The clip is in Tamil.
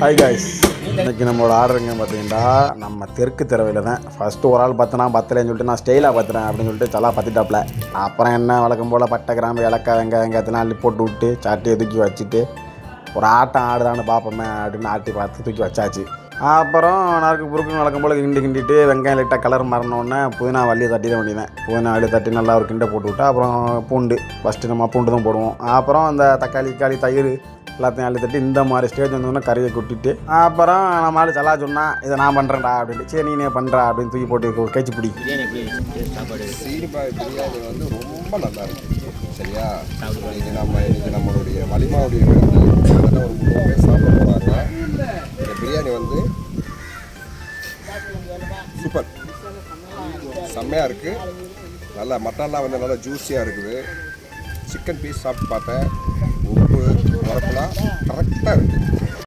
ஹாய் காய்ஸ் இன்றைக்கி நம்மளோட ஆர்டருங்க பார்த்தீங்கன்னா நம்ம தெற்கு திறவையில் தான். ஃபஸ்ட்டு ஒரு ஆள் பார்த்தனா பத்தலைன்னு சொல்லிட்டு நான் ஸ்டைலாக பார்த்துறேன் அப்படின்னு சொல்லிட்டு தலா பார்த்துட்டாப்ல அப்புறம் என்ன வழக்கம் போல் பட்டை கிராம்பு இலக்கா வெங்காயம் வெங்காயத்தினா அள்ளி போட்டு விட்டு சாட்டியை தூக்கி வச்சுட்டு ஒரு ஆட்டம் ஆடுதான்னு பார்ப்போமே அப்படின்னு ஆட்டி பார்த்து தூக்கி வச்சாச்சு. அப்புறம் நறுக்கு புறுக்குன்னு வழக்கம் போல் கிண்டி கிண்டிட்டு வெங்காயம் லைட்டாக கலர் மாறினோடனே புதினா வள்ளி தட்டி தான் வேண்டியதான் புதினா வள்ளி தட்டி நல்லா ஒரு கிண்டை போட்டு விட்டா அப்புறம் பூண்டு. ஃபஸ்ட்டு நம்ம பூண்டு தான் போடுவோம். அப்புறம் அந்த தக்காளி தக்காளி தயிர் எல்லாத்தையும் அள்ளி தட்டி இந்த மாதிரி ஸ்டேஜ் வந்தோடனே கறியை கொட்டிட்டு அப்புறம் நம்ம ஆளு சலா சொன்னா இதை நான் பண்ணுறேன்டா அப்படின்ட்டு. சரி நீனே பண்ணுறா அப்படின்னு தூக்கி போட்டு ஒரு கேச்சு பிடி. சீனிபாய் பிரியாணி வந்து ரொம்ப நல்லா இருக்கு சரியா? இன்னைக்கு நம்ம இன்னைக்கு நம்மளுடைய வலிமாவுடைய ஒரு பேர் சாப்பிட போகிறாங்க இந்த பிரியாணி வந்து சூப்பர். செம்மையாக இருக்குது நல்லா மட்டன்லாம் வந்து நல்லா ஜூஸியாக இருக்குது. சிக்கன் பீஸ் சாப்பிட்டு பார்த்தேன். வரப்பெல்லாம் கரெக்டாக இருக்குது